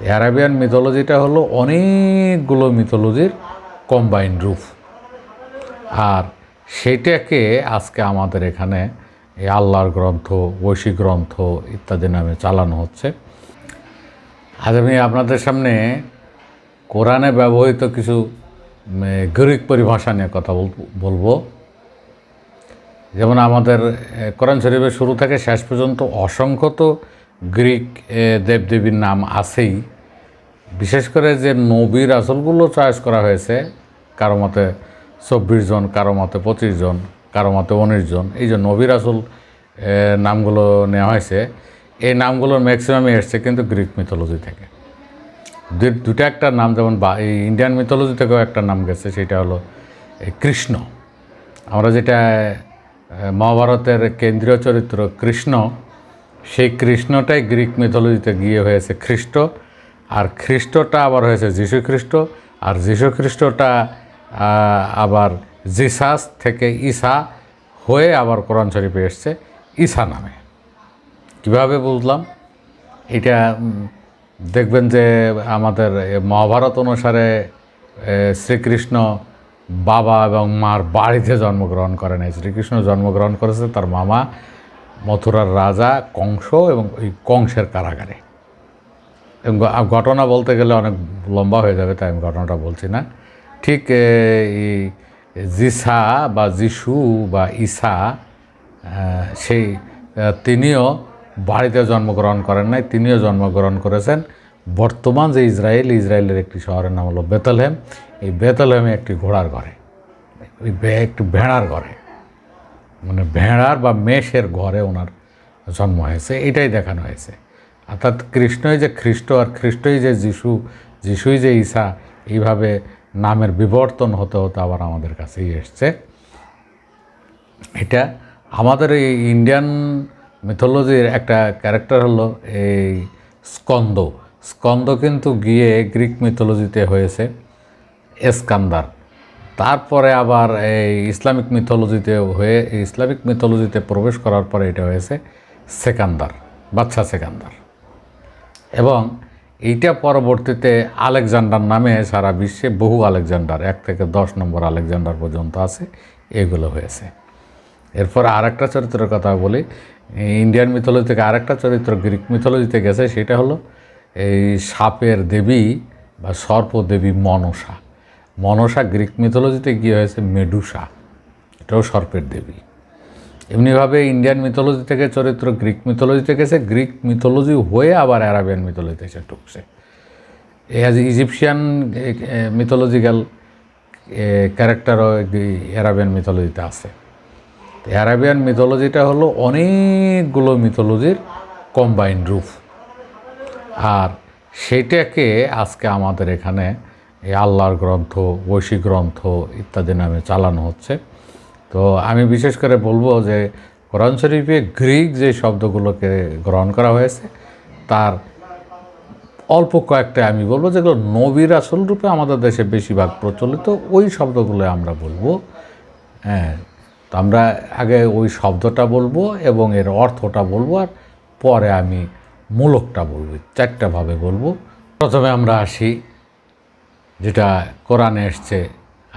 Arabian মিথোলজিটা হলো অনেকগুলো মিথোলজির combined রূপ। আর সেটাকে আজকে আমাদের এখানে এই আল্লাহর গ্রন্থ ঐশী গ্রন্থ ইত্যাদি নামে চালানো হচ্ছে। আজ আমি আপনাদের সামনে কোরআনে ব্যবহৃত কিছু গ্রিক পরিভাষা নিয়ে কথা বল- বলব। যেমন আমাদের কোরআন শরীফের শুরু থেকে শেষ পর্যন্ত অসংখ্য তো গ্রিক দেবদেবীর নাম আছেই। বিশেষ করে যে নবীর আসলগুলো চয়েস করা হয়েছে, কারও মতে চব্বিশ জন, কারও মতে পঁচিশ জন, কারও মতে উনিশ জন, এই যে নবীর আসল নামগুলো নেওয়া হয়েছে, এই নামগুলোর ম্যাক্সিমামই এসছে কিন্তু গ্রিক মিথোলজি থেকে। দুটা একটা নাম যেমন বা, এই ইন্ডিয়ান মিথোলজি থেকেও একটা নাম গেছে, সেটা হলো কৃষ্ণ। আমরা যেটা মহাভারতের কেন্দ্রীয় চরিত্র কৃষ্ণ সেই কৃষ্ণটাই গ্রিক মিথোলজিতে গিয়ে হয়েছে খ্রিস্ট আর খ্রিস্টটা আবার হয়েছে যীশু খ্রিস্ট আর যীশু খ্রিস্টটা আবার জিসাস থেকে ঈসা হয়ে আবার কোরআন শরীফে এসছে ঈসা নামে। কীভাবে বুঝলাম? এটা দেখবেন যে আমাদের মহাভারত অনুসারে শ্রীকৃষ্ণ বাবা এবং মার বাড়িতে জন্মগ্রহণ করেন। এই শ্রীকৃষ্ণ জন্মগ্রহণ করেছে তার মামা মথুরার রাজা কংস এবং ওই কংসের কারাগারে। এবং ঘটনা বলতে গেলে অনেক লম্বা হয়ে যাবে তাই আমি ঘটনাটা বলছি না। ঠিক এই জিসা বা যিশু বা আহ, সেই তিনিও বাড়িতে জন্মগ্রহণ করেন নাই তিনিও জন্মগ্রহণ করেছেন। বর্তমান যে ইসরায়েল ইসরায়েলের একটি শহরের নাম হলো বেতলহেম। এই বেতলহেমে একটি ঘোড়ার ঘরে একটি ভেড়ার ঘরে। মানে ভেড়ার বা মেষের ঘরে ওনার জন্ম হয়েছে, এটাই দেখানো হয়েছে। অর্থাৎ কৃষ্ণই যে খ্রিস্ট আর খ্রিস্টই যে যিশু, যিশুই যে ঈশা, এইভাবে নামের বিবর্তন হতে হতে আবার আমাদের কাছেই এসছে। এটা আমাদের এই ইন্ডিয়ান মিথোলজির একটা ক্যারেক্টার হলো এই স্কন্দ স্কন্দ কিন্তু গিয়ে গ্রিক মিথোলজিতে হয়েছে, এসকান্দার। তারপরে আবার এই ইসলামিক মিথোলজিতে হয়ে ইসলামিক মিথোলজিতে প্রবেশ করার পরে এটা হয়েছে সেকান্দার বাচ্চা সেকান্দার। এবং এইটা পরবর্তীতে আলেকজান্ডার নামে সারা বিশ্বে বহু আলেকজান্ডার, এক থেকে দশ নম্বর আলেকজান্ডার পর্যন্ত আছে, এগুলো হয়েছে। এরপর আর একটা চরিত্রের কথা বলি ইন্ডিয়ান মিথোলজি থেকে আরেকটা চরিত্র গ্রিক মিথোলজিতে গেছে, সেটা হলো এই সাপের দেবী বা সর্পদেবী মনসা। মনসা গ্রিক মিথোলজিতে গিয়ে হয়েছে? মেডুসা। এটাও সর্পের দেবী। এমনিভাবে ইন্ডিয়ান মিথোলজি থেকে চরিত্র গ্রিক মিথোলজিতে গেছে গ্রিক মিথোলজি হয়ে আবার অ্যারাবিয়ান মিথোলজিতে এসে ঢুকছে। এজ ইজিপশিয়ান মিথোলজিক্যাল ক্যারেক্টারও অ্যারাবিয়ান মিথোলজিতে আছে। তো অ্যারাবিয়ান মিথোলজিটা হলো অনেকগুলো মিথোলজির কম্বাইন্ড রূপ। আর সেটাকে আজকে আমাদের এখানে এই আল্লাহর গ্রন্থ ঐশী গ্রন্থ ইত্যাদি নামে চালানো হচ্ছে। তো আমি বিশেষ করে বলব যে কোরআন শরীফে গ্রিক যে শব্দগুলোকে গ্রহণ করা হয়েছে, তার অল্প কয়েকটা আমি বলব যেগুলো নবীর আসল রূপে আমাদের দেশে বেশিরভাগ প্রচলিত, ওই শব্দগুলো আমরা বলব। হ্যাঁ তো আমরা আগে ওই শব্দটা বলব এবং এর অর্থটা বলব আর পরে আমি মূলকটা বলব চারটাভাবে বলব। প্রথমে আমরা আসি যেটা কোরআনে এসছে,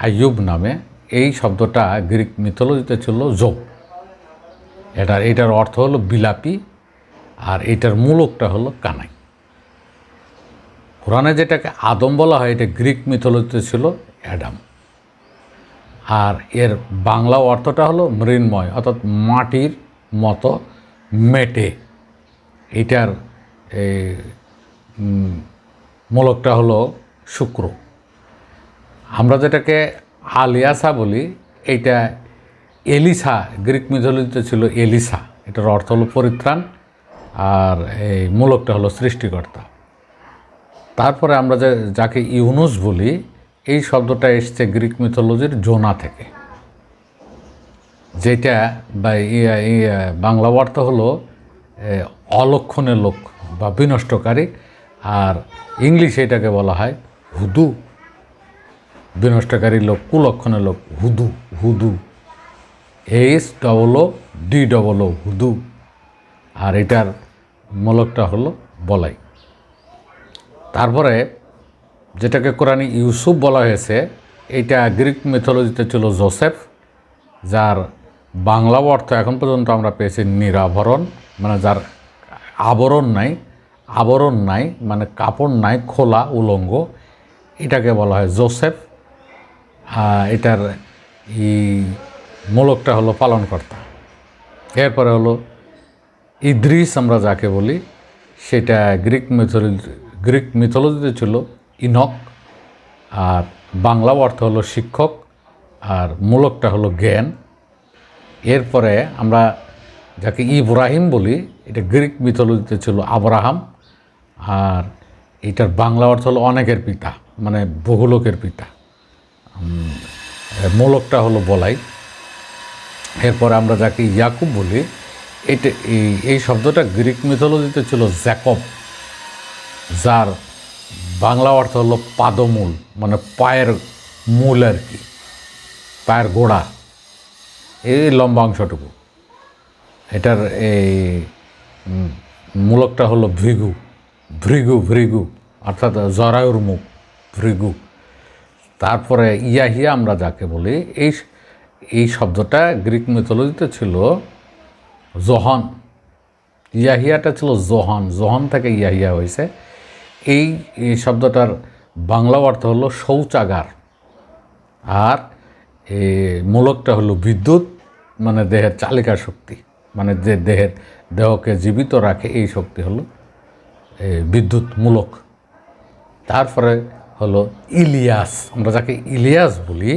আইয়ুব নামে, এই শব্দটা গ্রিক মিথোলজিতে ছিল যোগ এটার এটার অর্থ হলো বিলাপি, আর এটার মূলকটা হলো কানাই। কোরআনে যেটাকে আদম বলা হয়, এটা গ্রিক মিথোলজিতে ছিল অ্যাডাম। আর এর বাংলা অর্থটা হলো মৃন্ময়, অর্থাৎ মাটির মতো মেটে। এটার মূলকটা হলো শুক্র। আমরা যেটাকে আলিয়াসা বলি, এইটা এলিসা, গ্রিক মিথোলজিতে ছিল এলিসা। এটার অর্থ হলো পরিত্রাণ, আর এই মূলকটা হলো সৃষ্টিকর্তা। তারপরে আমরা যে, যাকে ইউনুস বলি, এই শব্দটা এসছে গ্রিক মিথোলজির জোনা থেকে। যেটা বা ইয়া ইয়া, বাংলা অর্থ হলো অলক্ষণের লোক বা বিনষ্টকারী, আর ইংলিশে এটাকে বলা হয় হুদু। বিনষ্টকারী লোক, কুলক্ষণের লোক, hoodoo hoodoo. H double O D double O hoodoo. আর এটার মূলকটা হলো বলাই। তারপরে যেটাকে কোরআনী ইউসুফ বলা হয়েছে, এটা গ্রিক মিথোলজিতে ছিল জোসেফ, যার বাংলা অর্থ এখন পর্যন্ত আমরা পেয়েছি নিরাভরণ মানে যার আবরণ নাই আবরণ নাই মানে কাপড় নাই, খোলা, উলঙ্গ। এটাকে বলা হয় জোসেফ। এটার ই মূলকটা হলো পালনকর্তা। এরপরে হলো ইদ্রিস আমরা যাকে বলি সেটা গ্রিক মিথোলজি গ্রিক মিথোলজিতে ছিল ইনক আর বাংলা অর্থ হলো শিক্ষক আর মূলকটা হলো জ্ঞান। এরপরে আমরা যাকে ইব্রাহিম বলি এটা গ্রিক মিথোলজিতে ছিল আব্রাহাম আর এটার বাংলা অর্থ হলো অনেকের পিতা মানে বহুলোকের পিতা। উম, মূলকটা হলো বলাই। এরপর আমরা যাকে ইয়াকুব বলি, এটা এই এই শব্দটা গ্রিক মিথোলজিতে ছিল জ্যাকব, যার বাংলা অর্থ হলো পাদমূল মানে পায়ের মূল আর কি, পায়ের গোড়া। এই লম্বা অংশটুকু। এটার এই মূলকটা হলো ভৃগু ভৃগু ভৃগু, অর্থাৎ জরায়ুর মুখ, ভৃগু। তারপরে ইয়াহিয়া আমরা যাকে বলি, এই এই শব্দটা গ্রিক মিথোলজিতে ছিল জহন। ইয়াহিয়াটা ছিল জহন জহন থেকে ইয়াহিয়া হয়েছে। এই শব্দটার বাংলা অর্থ হলো শৌচাগার। আর মূলকটা হলো বিদ্যুৎ মানে দেহের চালিকা শক্তি। মানে যে দেহের, দেহকে জীবিত রাখে, এই শক্তি হলো বিদ্যুৎ মূলক। তারপরে হলো ইলিয়াস। আমরা যাকে ইলিয়াস বলি,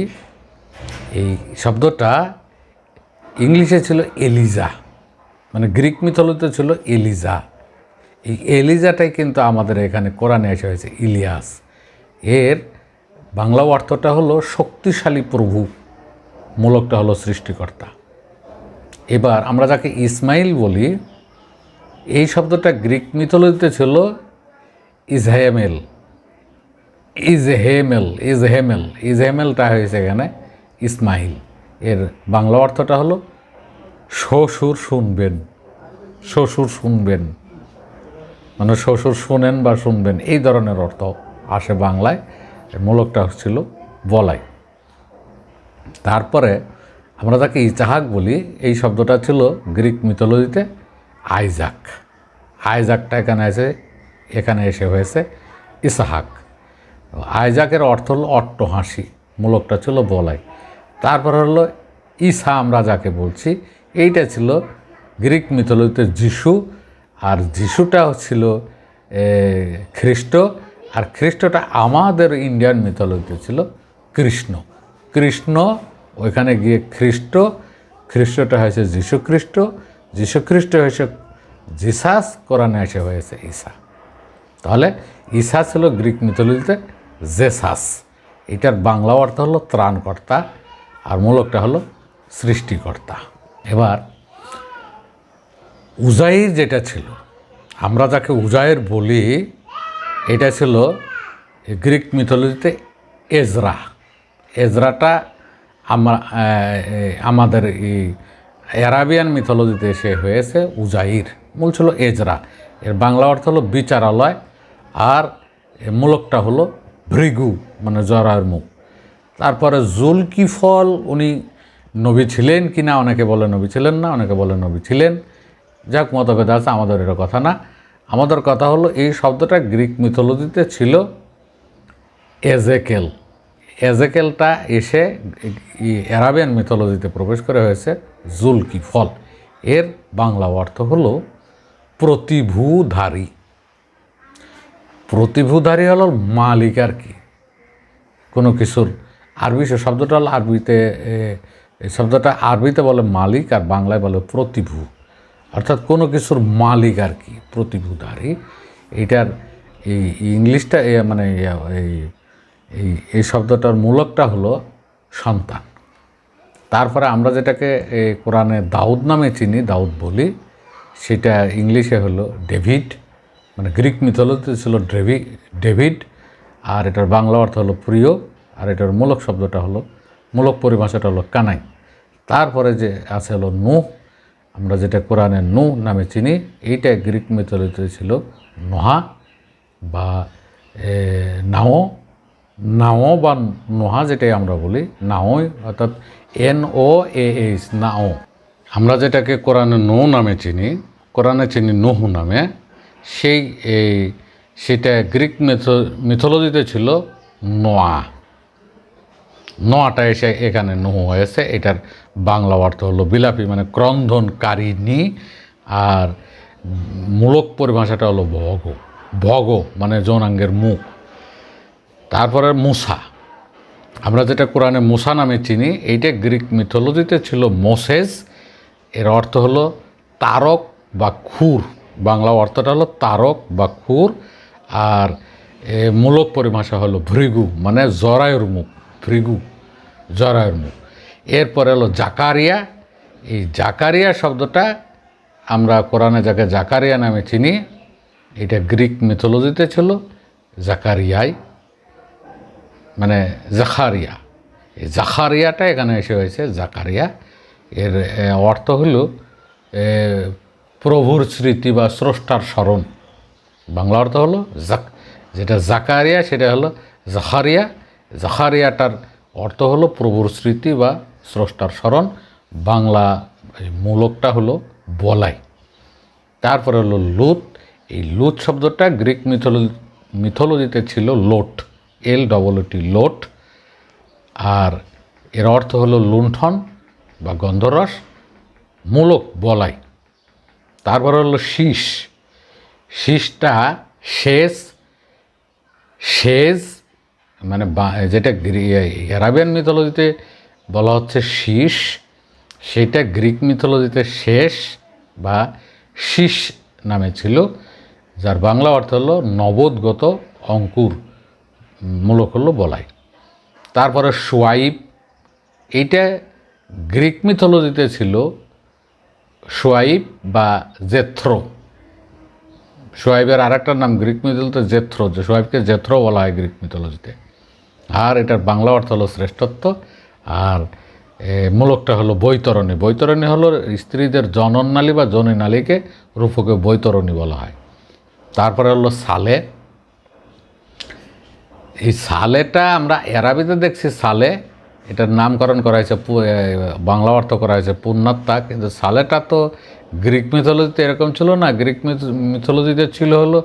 এই শব্দটা ইংলিশে ছিল এলিজা মানে গ্রিক মিথোলজিতে ছিল এলিজা। এই এলিজাটাই কিন্তু আমাদের এখানে কোরআনে এসে হয়েছে, ইলিয়াস। এর বাংলা অর্থটা হলো শক্তিশালী প্রভু, মূলকটা হলো সৃষ্টিকর্তা। এবার আমরা যাকে ইসমাইল বলি, এই শব্দটা গ্রিক মিথোলজিতে ছিল ইজহেমেল ইজহেমেল ইজ হেমেলটা হয়েছে এখানে ইসমাইল। এর বাংলা অর্থটা হলো, শ্বশুর শুনবেন শ্বশুর শুনবেন। মানে শ্বশুর শুনেন বা শুনবেন, এই ধরনের অর্থ আসে বাংলায়। মূলকটা ছিল বলাই। তারপরে আমরা তাকে ইজাহাক বলি, এই শব্দটা ছিল গ্রিক মিথোলজিতে আইজাক। আইজাকটা এখানে এসে এখানে এসে হয়েছে ইসাহাক। আইজাকের অর্থ হলো অট্টহাসি, মূলকটা ছিল বলাই। তারপর হলো ঈসা আমরা যাকে বলছি, এইটা ছিল গ্রিক মিথোলজিতে যিশু, আর যিশুটা ছিল খ্রিস্ট আর খ্রিস্টটা আমাদের ইন্ডিয়ান মিথোলজিতে ছিল কৃষ্ণ। কৃষ্ণ, ওইখানে গিয়ে খ্রিস্ট খ্রিস্টটা হয়েছে যীশু খ্রিস্ট যীশু খ্রিস্ট হয়েছে জিসাস, কোরআনে এসে হয়েছে ঈসা। তাহলে ঈসা ছিল গ্রিক মিথোলজিতে জেসাস। এটার বাংলা অর্থ হলো ত্রাণকর্তা আর মূলকটা হলো সৃষ্টিকর্তা। এবার উজাইর যেটা ছিল আমরা যাকে উজাইর বলি এটা ছিল গ্রিক মিথোলজিতে এজরা। এজরাটা আমা এ, আমাদের এই অ্যারাবিয়ান মিথোলজিতে এসে হয়েছে উজাইর। মূল ছিল এজরা। এর বাংলা অর্থ হলো বিচারালয় আর মূলকটা হলো ভৃগু মানে জরার মুখ। তারপরে জুলকিফল উনি নবী ছিলেন কি না, অনেকে বলে নবী ছিলেন না, অনেকে বলে নবী ছিলেন। যাক, মতভেদ আছে আমাদের এটা কথা না। আমাদের কথা হলো, এই শব্দটা গ্রিক মিথোলজিতে ছিল এজেকেল এজেকেলটা এসে অ্যারাবিয়ান মিথোলজিতে প্রবেশ করে হয়েছে জুলকি ফল। এর বাংলা অর্থ হলো প্রতিভূধারী। প্রতিভূধারী হলো মালিক আর কি। কোনো কিছুর আরবি শব্দটা হলো আরবিতে এই শব্দটা আরবিতে বলে মালিক আর বাংলায় বলে প্রতিভূ। অর্থাৎ কোনো কিছুর মালিক আর কি, প্রতিভূধারী। এটার এই ইংলিশটা মানে এই এই এই শব্দটার মূলকটা হলো সন্তান। তারপরে আমরা যেটাকে কোরআনে দাউদ নামে চিনি, দাউদ বলি, সেটা ইংলিশে হলো ডেভিড। মানে গ্রিক মিথোলজিতে ছিল ড্রেভি ডেভিড, আর এটার বাংলা অর্থ হলো প্রিয়, আর এটার মূলক শব্দটা হলো, মূলক পরিভাষাটা হলো কানাই। তারপরে যে আছে হলো নু, আমরা যেটা কোরআনে নু নামে চিনি, এইটা গ্রিক মিথোলজিতে ছিল নোহা বা নাও নাও বা নোহা যেটাই আমরা বলি, নাও অর্থাৎ এন ও এ এইচ নাও। আমরা যেটাকে কোরআনে নৌ নামে চিনি, কোরআনে চিনি নহু নামে সেই, এই, সেটা গ্রিক মিথো মিথোলজিতে ছিল নোয়া। নোয়াটা এসে এখানে নহু হয়েছে, এটার বাংলা অর্থ হলো বিলাপী মানে ক্রন্ধনকারিণী আর মূলক পরিভাষাটা হলো ভগ। ভগ মানে যৌনাঙ্গের মুখ। তারপরে মুসা। আমরা যেটা কোরআনে মুসা নামে চিনি, এইটা গ্রিক মিথোলজিতে ছিল মোসেস, এর অর্থ হলো তারক বা খুর। বাংলা অর্থটা হলো তারক বা খুর, আর মূলক পরিভাষা হলো ভৃগু মানে জরায়ুর মুখ, ভৃগু, জরায়ুর মুখ। এরপরে হলো জাকারিয়া। এই জাকারিয়া শব্দটা আমরা কোরআনে যাকে জাকারিয়া নামে চিনি, এটা গ্রিক মিথোলজিতে ছিল, জাকারিয়াই মানে জাখারিয়া এই জাখারিয়াটা এখানে এসে হয়েছে, জাকারিয়া। এর অর্থ হল প্রভুর স্মৃতি বা স্রষ্টার স্মরণ। বাংলা অর্থ হলো জাক, যেটা জাকারিয়া, সেটা হলো জাহারিয়া জাখারিয়াটার অর্থ হলো প্রভুর স্মৃতি বা স্রষ্টার স্মরণ। বাংলা মূলকটা হলো বলাই। তারপরে হলো লুত। এই লুত শব্দটা গ্রিক মিথোলজি মিথোলজিতে ছিল lot, L double T lot. আর এর অর্থ হলো লুণ্ঠন বা গন্ধরস। মূলক বলাই। তারপরে হলো শীষ। শীষটা শেষ শেষ মানে যেটা অ্যারাবিয়ান মিথোলজিতে বলা হচ্ছে শীষ, সেটা গ্রিক মিথোলজিতে শেষ বা শীষ নামে ছিল, যার বাংলা অর্থ হলো নবোদগত অঙ্কুর মূলক হলো বলাই তারপরে সোয়াইপ এইটা গ্রিক মিথোলজিতে ছিল সোয়াইব বা জেথ্রো। সোয়াইবের আরেকটা নাম গ্রিক মিথোলজিতে জেথ্রো, যে সোয়াইবকে জেথ্রো বলা হয় গ্রিক মিথোলজিতে। আর এটার বাংলা অর্থ হলো শ্রেষ্ঠত্ব, আর মূলকটা হলো বৈতরণী। বৈতরণী হলো স্ত্রীদের জননালী বা জননালীকে রূপকে বৈতরণী বলা হয়। তারপরে হলো সালে। এই সালেটা আমরা এরাবিতে দেখছি সালে এটার নামকরণ করা হয়েছে বাংলা অর্থ করা হয়েছে পুণ্যাত্মা, কিন্তু সালেটা তো গ্রিক মিথোলজিতে এরকম ছিল না। গ্রিক মিথোলজিতে ছিল হলো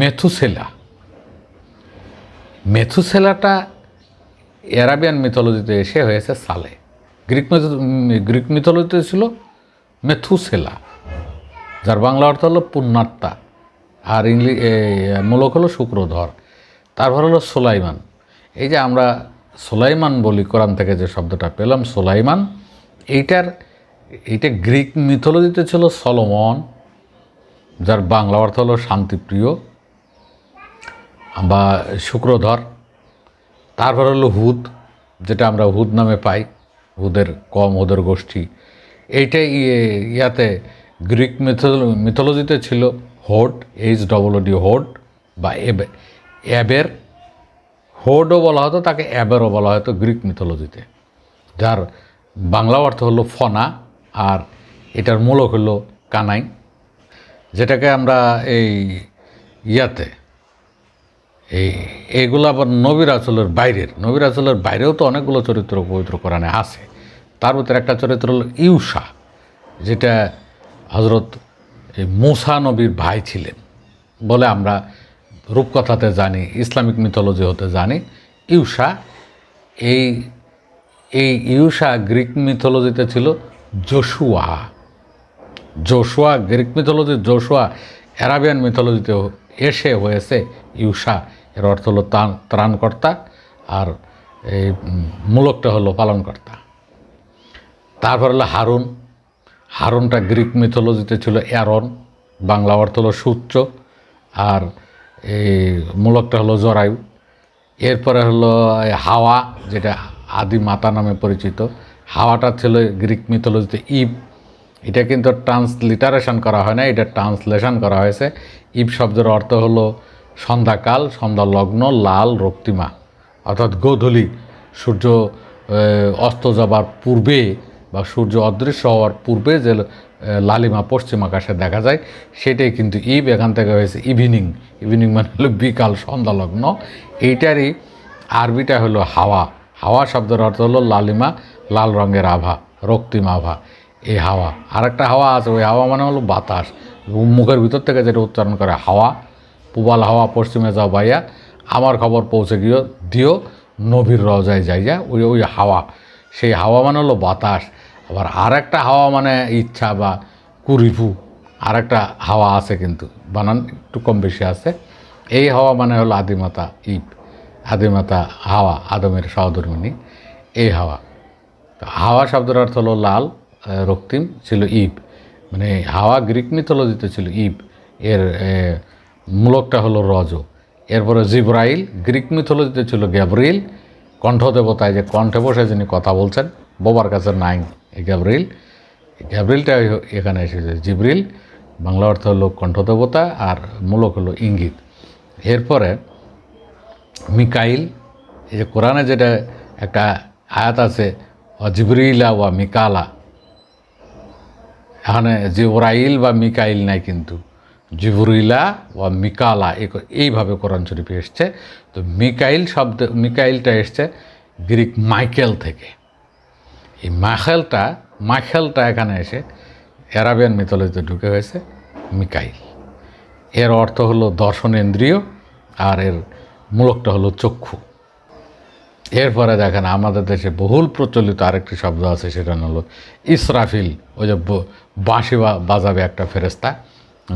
মেথুসেলা। মেথুসেলাটা অ্যারাবিয়ান মিথোলজিতে এসে হয়েছে সালে। গ্রিক গ্রিক মিথোলজিতে ছিল মেথুসেলা, যার বাংলা অর্থ হলো পুণ্যাত্মা, আর ইংলি মূলক হলো শুক্রধর, তারপর হলো সোলাইমান। এই যে আমরা সোলাইমান বলি, কোরআন থেকে যে শব্দটা পেলাম, সোলাইমান, এইটার, এইটা গ্রিক মিথোলজিতে ছিল সলোমন, যার বাংলা অর্থ হলো শান্তিপ্রিয়, বা শুক্রধর, তারপর হলো হুদ, যেটা আমরা হুদ নামে পাই, হুদের কম, হুদের গোষ্ঠী। এইটাই ইয়ে- ইয়াতে গ্রিক মিথোল- মিথোলজিতে ছিল Hod, H double D Hod, বা এবে অ্যাবের হোডও বলা হতো, তাকে অ্যাবেরও বলা হতো গ্রিক মিথোলজিতে যার বাংলা অর্থ হলো ফনা, আর এটার মূলক হলো কানাই, যেটাকে আমরা এই ইয়াতে, এই এগুলো আবার নবীর আচলের বাইরের। নবীর আচলের বাইরেও তো অনেকগুলো চরিত্র পবিত্র কোরআনে আছে। তার ভিতরে একটা চরিত্র হলো ইউসা, যেটা হজরত এই মুসা নবীর ভাই ছিলেন বলে আমরা রূপকথাতে জানি, ইসলামিক মিথোলজি হতে জানি। ইউসা, এই এই ইউসা গ্রিক মিথোলজিতে ছিল Joshua. Joshua, Greek mythology Joshua, Arabian মিথোলজিতে এসে হয়েছে ইউসা। এর অর্থ হলো ত্রাণ- ত্রাণকর্তা, আর এই মূলকটা হলো পালনকর্তা। তারপর হলো হারুন। হারুনটা গ্রিক মিথোলজিতে ছিল অ্যারন। বাংলা অর্থ হলো সূত্র। আর এই মূলকটা হলো জরায়ু, এরপরে হলো হাওয়া, যেটা আদি মাতা নামে পরিচিত। হাওয়াটা ছিল গ্রিক মিথোলজিতে ইব। এটা কিন্তু ট্রান্সলিটারেশন করা হয় না, এটা ট্রান্সলেশন করা হয়েছে। ইব শব্দের অর্থ হলো সন্ধ্যাকাল সন্ধ্যা লগ্ন লাল, রক্তিমা, অর্থাৎ গোধূলি, সূর্য অস্ত যাবার পূর্বে বা সূর্য অদৃশ্য হওয়ার পূর্বে যে লালিমা পশ্চিম আকাশে দেখা যায়। সেটাই কিন্তু ইভ এখান থেকে হয়েছে ইভিনিং। ইভিনিং মানে হলো বিকাল সন্ধ্যালগ্ন এইটারই আরবিটা হলো হাওয়া। হাওয়া শব্দের অর্থ হলো লালিমা, লাল রঙের আভা, রক্তিম আভা, এই হাওয়া। আর একটা হাওয়া আছে, ওই হাওয়া মানে হলো বাতাস। মুখের ভিতর থেকে যেটা উচ্চারণ করে হাওয়া, পুবাল হাওয়া, পশ্চিমে যাও বাইয়া আমার খবর পৌঁছে গিয়েও দিও, নবীর রজায় যাইয়া ওই ওই হাওয়া। সেই হাওয়া মানে হলো বাতাস। আবার আর একটা হাওয়া মানে ইচ্ছা বা কুরিফু আর একটা হাওয়া আছে কিন্তু। বানান একটু কম বেশি আছে। এই হাওয়া মানে হলো আদিমাতা ইব আদিমাতা হাওয়া, আদমের সহধর্মিনী। এই হাওয়া। হাওয়া শব্দের অর্থ হলো লাল রক্তিম, ছিল ইব মানে হাওয়া গ্রিক মিথোলজিতে ছিল ইব এর মূলকটা হলো রজ। এরপরে জিব্রাইল, গ্রিক মিথোলজিতে ছিল গ্যাব্রিল। কণ্ঠদেবতায় যে কণ্ঠে বসে যিনি কথা বলছেন, বোবার কাছে নাই। গ্যাব্রিল গ্যাব্রিলটা এখানে এসেছে, জিব্রিল, বাংলা অর্থ হলো কণ্ঠদেবতা আর মূলক হলো ইঙ্গিত। এরপরে মিকাইল, এই যে কোরআনে যেটা একটা আয়াত আছে জিবরিলা ওয়া মিকালা। এখানে জিবরাইল বা মিকাইল নাই কিন্তু। জিবরিলা ওয়া মিকালা, এই- এইভাবে কোরআন শরীফে এসছে। তো মিকাইল শব্দ, মিকাইলটা এসছে গ্রিক মাইকেল থেকে। এই মাখেলটা মাখেলটা এখানে এসে অ্যারাবিয়ান মিথোলজিতে ঢুকে হয়েছে, মিকাইল। এর অর্থ হলো দর্শনেন্দ্রিয় আর এর মূলকটা হলো চক্ষু। এরপরে দেখেন আমাদের দেশে বহুল প্রচলিত আরেকটি শব্দ আছে, সেটা হলো ইসরাফিল। ওই যে বাঁশি বা- বাজাবে একটা ফেরেস্তা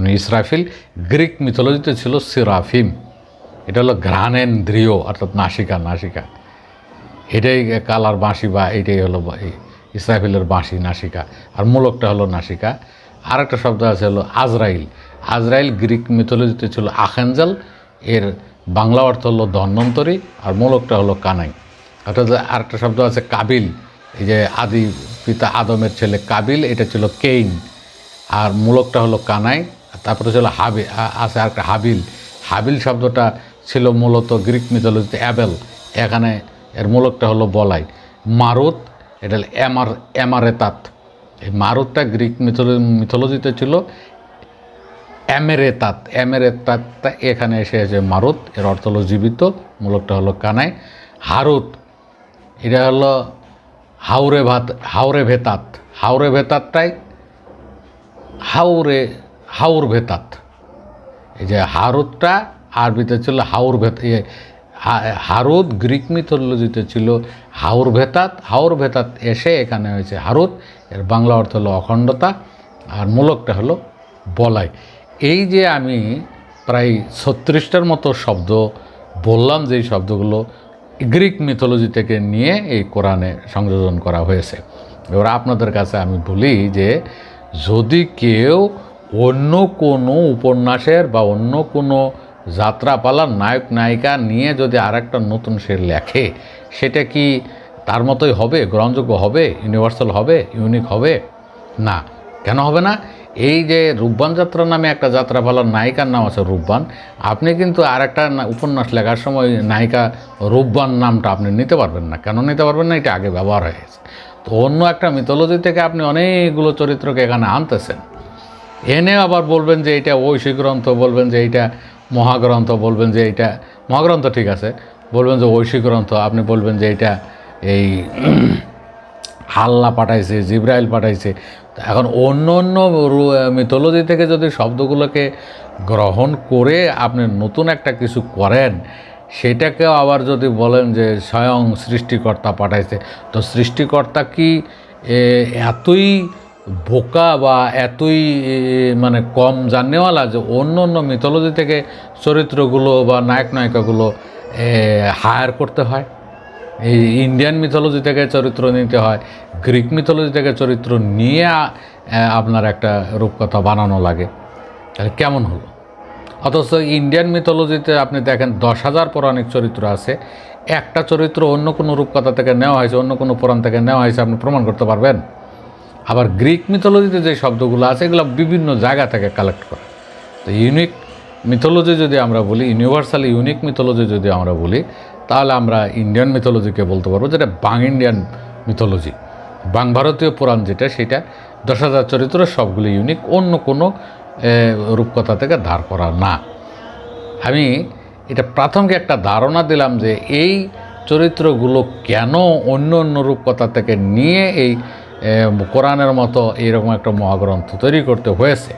ইসরাফিল। গ্রিক মিথোলজিতে ছিল সিরাফিম। এটা হলো ঘ্রাণেন্দ্রিয়, অর্থাৎ নাসিকা নাসিকা। এটাই কালার বাঁশি বা এইটাই হলো ইসরাফিলের বাঁশি, নাসিকা। আর মূলকটা হলো নাসিকা। আরেকটা শব্দ আছে হলো আজরাইল। আজরাইল গ্রিক মিথোলজিতে ছিল আখেঞ্জাল এর বাংলা অর্থ হলো ধন্বন্তরী আর মূলকটা হলো কানাই। অর্থাৎ আরেকটা শব্দ আছে কাবিল। এই যে আদি পিতা আদমের ছেলে কাবিল, এটা ছিল কেইন। আর মূলকটা হলো কানাই। আর তারপরে ছিল হাবি আছে আরেকটা হাবিল। হাবিল শব্দটা ছিল মূলত গ্রিক মিথোলজিতে অ্যাবেল। এখানে এর মূলকটা হলো বলাই। মারুত, এটা এমার, এমারেতাত। এই মারুতটা গ্রিক মিথোলজি মিথোলজিতে ছিল অ্যামেরেতাত অ্যামেরেতাতটা এখানে এসে আছে মারুত, এর অর্থ হলো জীবিত, মূলকটা হলো কানাই। হারুত, এটা হলো হাওরে ভাত, হাওরে ভেতাত। হাওরে ভেতাতটাই হাউরে হাউর ভেতাত। এই যে হারুতটা আরবিতে ছিল হাউর ভেত ইয়ে, হা- গ্রিক মিথোলজিতে ছিল হাউর ভেতাত। হাউর ভেতাত এসে এখানে হয়েছে হারুত এর বাংলা অর্থ হলো অখণ্ডতা আর মূলকটা হলো বলাই এই যে আমি প্রায় ছত্রিশটার মতো শব্দ বললাম যে শব্দগুলো গ্রিক মিথোলজি থেকে নিয়ে এই কোরআনে সংযোজন করা হয়েছে। এবার আপনাদের কাছে আমি বলি যে যদি কেউ অন্য কোনো উপন্যাসের বা অন্য কোনো যাত্রাপালার নায়ক নায়িকা নিয়ে যদি আরেকটা নতুন সে লেখে, সেটা কি তার মতোই হবে? গ্রহণযোগ্য হবে? ইউনিভার্সাল হবে? ইউনিক হবে? না। কেন হবে না? এই যে রূপবান যাত্রা নামে একটা যাত্রাপালার নায়িকার নাম আছে রূপবান, আপনি কিন্তু আর একটা উপন্যাস লেখার সময় নায়িকা রূপবান নামটা আপনি নিতে পারবেন না। কেন নিতে পারবেন না? এটা আগে ব্যবহার হয়ে গেছে। তো অন্য একটা মিথোলজি থেকে আপনি অনেকগুলো চরিত্রকে এখানে আনতেছেন। এনে আবার বলবেন যে এটা ঐশী গ্রন্থ, বলবেন যে এইটা মহাগ্রন্থ বলবেন যে এইটা মহাগ্রন্থ ঠিক আছে, বলবেন যে ঐশী গ্রন্থ, আপনি বলবেন যে এইটা এই আল্লাহ পাঠাইছে, জিব্রাইল পাঠাইছে। এখন অন্য অন্য মিথোলজি থেকে যদি শব্দগুলোকে গ্রহণ করে আপনি নতুন একটা কিছু করেন, সেটাকেও আবার যদি বলেন যে স্বয়ং সৃষ্টিকর্তা পাঠাইছে, তো সৃষ্টিকর্তা কি এতই বোকা বা এতই মানে কম জানেওয়ালা যে অন্য অন্য মিথোলজি থেকে চরিত্রগুলো বা নায়ক নায়িকাগুলো হায়ার করতে হয়। এই ইন্ডিয়ান মিথোলজি থেকে চরিত্র নিতে হয় গ্রিক মিথোলজি থেকে চরিত্র নিয়ে আপনার একটা রূপকথা বানানো লাগে। তাহলে কেমন হলো? অথচ ইন্ডিয়ান মিথোলজিতে আপনি দেখেন দশ হাজার পৌরাণিক চরিত্র আছে, একটা চরিত্র অন্য কোনো রূপকথা থেকে নেওয়া হয়েছে, অন্য কোনো পুরাণ থেকে নেওয়া হয়েছে, আপনি প্রমাণ করতে পারবেন? আবার গ্রিক মিথোলজিতে যে শব্দগুলো আছে, এগুলো বিভিন্ন জায়গা থেকে কালেক্ট করা। তো ইউনিক মিথোলজি যদি আমরা বলি ইউনিভার্সাল ইউনিক মিথোলজি যদি আমরা বলি, তাহলে আমরা ইন্ডিয়ান মিথোলজিকে বলতে পারব, যেটা বাং ইন্ডিয়ান মিথোলজি বাং ভারতীয় পুরাণ যেটা, সেটা দশ হাজার চরিত্র সবগুলি ইউনিক অন্য কোনো রূপকথা থেকে ধার করা না। আমি এটা প্রাথমিক একটা ধারণা দিলাম যে এই চরিত্রগুলো কেন অন্য অন্য রূপকথা থেকে নিয়ে এই কোরআনের মতো এরকম একটা মহাগ্রন্থ তৈরি করতে হয়েছে।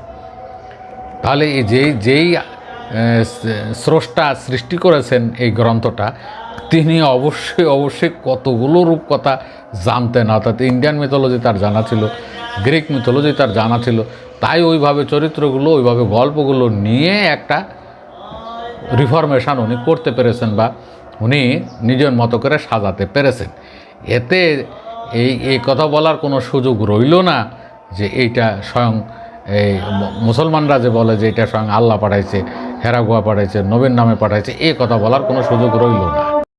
তাহলে এই যেই যেই স্রষ্টা সৃষ্টি করেছেন এই গ্রন্থটা, তিনি অবশ্যই অবশ্যই কতগুলো রূপকথা জানতেন, অর্থাৎ ইন্ডিয়ান মিথোলজি তার জানা ছিল, গ্রিক মিথোলজি তার জানা ছিল, তাই ওইভাবে চরিত্রগুলো, ওইভাবে গল্পগুলো নিয়ে একটা রিফরমেশন উনি করতে পেরেছেন বা উনি নিজের মতো করে সাজাতে পেরেছেন। এতে এই এই কথা বলার কোনো সুযোগ রইল না যে এইটা স্বয়ং এই মুসলমানরা যে বলে যে এটা স্বয়ং আল্লাহ পাঠাইছে, হেরাগুয়া পাঠাইছে নবীন নামে পাঠাইছে এই কথা বলার কোনো সুযোগ রইল না।